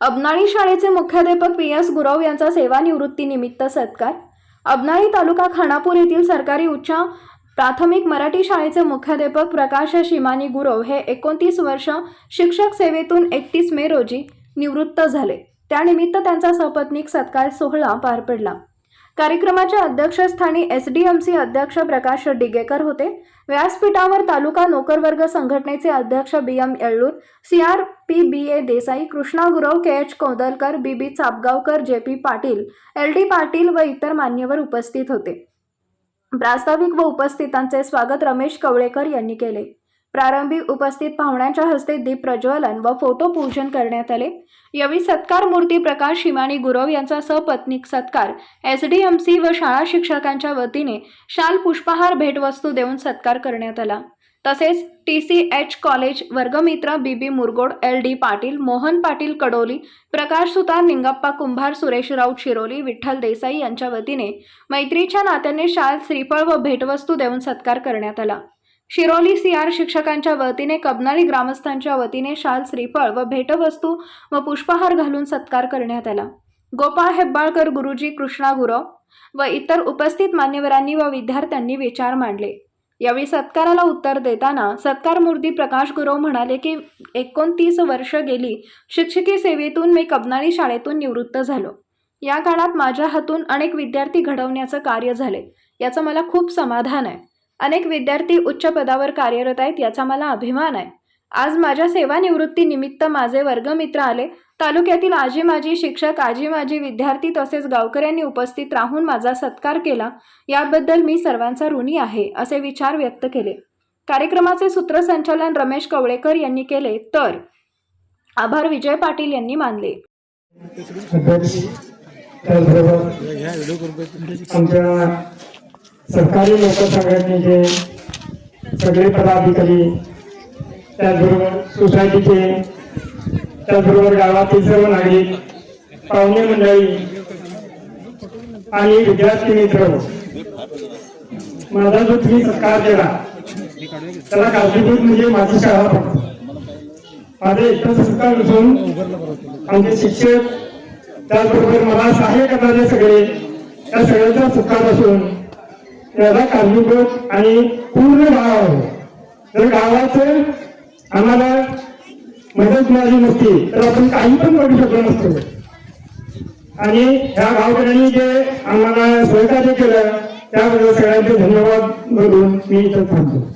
अबनाळी शाळेचे मुख्याध्यापक P S Gurav यांचा सेवानिवृत्तीनिमित्त सत्कार. अबनाळी तालुका खानापूर येथील सरकारी उच्च प्राथमिक मराठी शाळेचे मुख्याध्यापक प्रकाश शिमानी गुरव हे एकोणतीस वर्ष शिक्षक सेवेतून एकतीस मे रोजी निवृत्त झाले. त्यानिमित्त त्यांचा सपत्नीक सत्कार सोहळा पार पडला. कार्यक्रमाच्या अध्यक्षस्थानी एस डी एम सी अध्यक्ष प्रकाश डिगेकर होते. व्यासपीठावर तालुका नोकरवर्ग संघटनेचे अध्यक्ष B M Yellur C R P B A Desai Krishna Gurav K H Kodalkar B B Chapgaonkar J P Patil L D Patil व इतर मान्यवर उपस्थित होते. प्रास्ताविक व उपस्थितांचे स्वागत रमेश कवळेकर यांनी केले. प्रारंभी उपस्थित पाहुण्यांच्या हस्ते दीप प्रज्वलन व फोटो पूजन करण्यात आले. यावेळी सत्कार मूर्ती प्रकाश हिमानी गुरव यांचा सपत्नीक सत्कार एस डी एम सी व शाळा शिक्षकांच्या वतीने शाल पुष्पहार भेटवस्तू देऊन सत्कार करण्यात आला. तसेच टी सी एच कॉलेज वर्गमित्र B B Murgod L D Patil Mohan Patil Kadoli Prakash Sutar Ningappa Kumbhar Suresh Raut Shiroli Vitthal Desai यांच्या वतीने मैत्रीच्या नात्याने शाल श्रीफळ व भेटवस्तू देऊन सत्कार करण्यात आला. शिरोली सी आर शिक्षकांच्या वतीने कबनाळी ग्रामस्थांच्या वतीने शाल श्रीफळ व भेटवस्तू व पुष्पहार घालून सत्कार करण्यात आला. गोपाळ हेब्बाळकर गुरुजी कृष्णा गुरव व इतर उपस्थित मान्यवरांनी व विद्यार्थ्यांनी विचार मांडले. यावेळी सत्काराला उत्तर देताना सत्कार मूर्ती प्रकाश गुरव म्हणाले की एकोणतीस वर्ष गेली शिक्षकी सेवेतून मी कबनाळी शाळेतून निवृत्त झालो. या काळात माझ्या हातून अनेक विद्यार्थी घडवण्याचं कार्य झाले. याचं मला खूप समाधान आहे. अनेक विद्यार्थी उच्च पदावर कार्यरत आहेत याचा मला अभिमान आहे. आज माझ्या सेवानिवृत्तीनिमित्त माझे वर्गमित्र आले. तालुक्यातील आजी माजी शिक्षक आजी माजी विद्यार्थी तसेच गावकऱ्यांनी उपस्थित राहून माझा सत्कार केला. याबद्दल मी सर्वांचा ऋणी आहे असे विचार व्यक्त केले. कार्यक्रमाचे सूत्रसंचालन रमेश कवळेकर यांनी केले तर आभार विजय पाटील यांनी मानले. त्याचबरोबर आमच्या सरकारी लोकसंघटनेचे सगळे पदाधिकारी त्याचबरोबर सोसायटीचे त्याचबरोबर गावातील सर्व नागरिक पाहुणे मंडळी आणि विद्यार्थी मित्र माझा जो तुम्ही सत्कार केला त्याला काळजीभूत म्हणजे माझी शाळा फक्त माझे एकच सत्कार नसून आमचे शिक्षक त्याचबरोबर मला सहाय्य करणारे सगळे त्या सगळ्यांचा सत्कार असून त्याला कारणीभूत आणि पूर्ण गाव आहे. जर गावाचं आम्हाला मदत मिळाली नसती तर आपण काही पण करू शकलो नसतो. आणि ह्या गावकऱ्यांनी जे आम्हाला सहकार्य केलं त्याबद्दल सगळ्यांचे धन्यवाद बोलून मी इथं थांबतो.